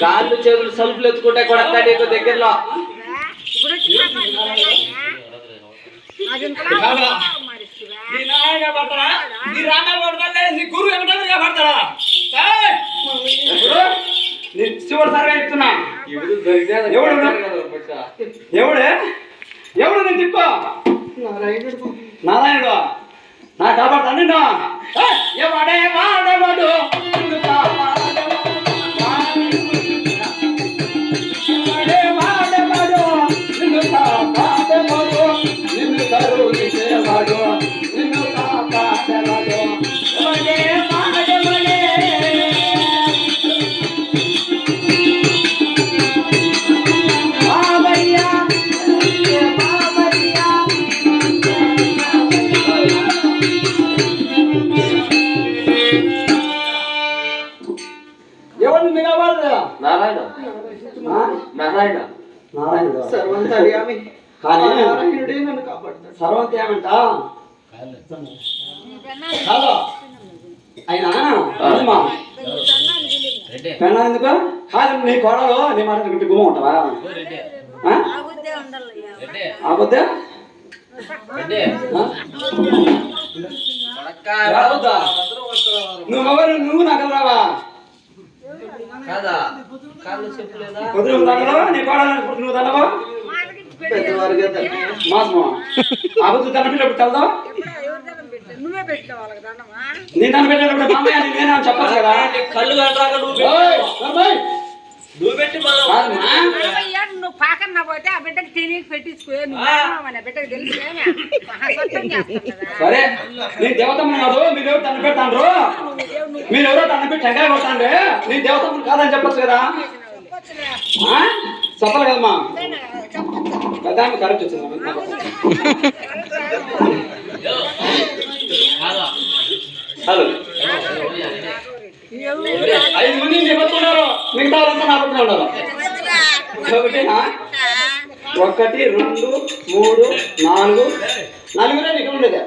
చేతులు సలుపులు ఎత్తుకుంటే కొడతా నీకు దగ్గరలో. నీ నాయన పడతారా నీ రామ పడతా నీ గురువు ఏమంటారు పడతారా ఏయ్! ఇప్పుడు నీ చివరి సర్వే ఇస్తున్నా ఇప్పుడు దొరికితే అది ఎవడు. ఎవడే? ఎవడు నేను తిప్ప? నారాయణుడు. నా కాపాడుతా నిన్ను? ఎవడే వాడేవాడు నారాయణ నారాయణ నారాయణుడు సర్వంతర్యామి కానీ నారాయణుడే నన్ను కాపాడతాడు సర్వంతి ఏమంట అయినా ఎందుకు కాదు నీ కోడలు నీ మాట గుమ్మ ఉంటావా నువ్వు నువ్వు నాకు రావా కాదా కుదురు నీ కోడలు నువ్వు తనవా దండ దండ పెట్టినప్పుడు నేను చెప్పచ్చు కదా? కళ్ళు నువ్వు. నువ్వు పెట్టి పాకన్న పోతే ఆ బిడ్డకి తిని పెట్టించుకో. నువ్వు బిడ్డకి చేస్తుందా సరే నేను దేవతమ్మ కాదు మీరు ఎవరు తన పెడతాండ్రు. మీరు ఎవరో తన పెట్టి టెంకాయ కొడతాండ్రే. నేను దేవతమ్మ కాదని చెప్పొచ్చు కదా? చెప్పాలి కదమ్మా. పెద్దామె కరెక్ట్ వచ్చింది హలో. ఐదు మంది నిబద్ధున్నారు మిగతా వాళ్ళంతా ఉన్నారు ఒకటినా? ఒకటి రెండు మూడు నాలుగు. నలుగురే నీకు ఉండేది?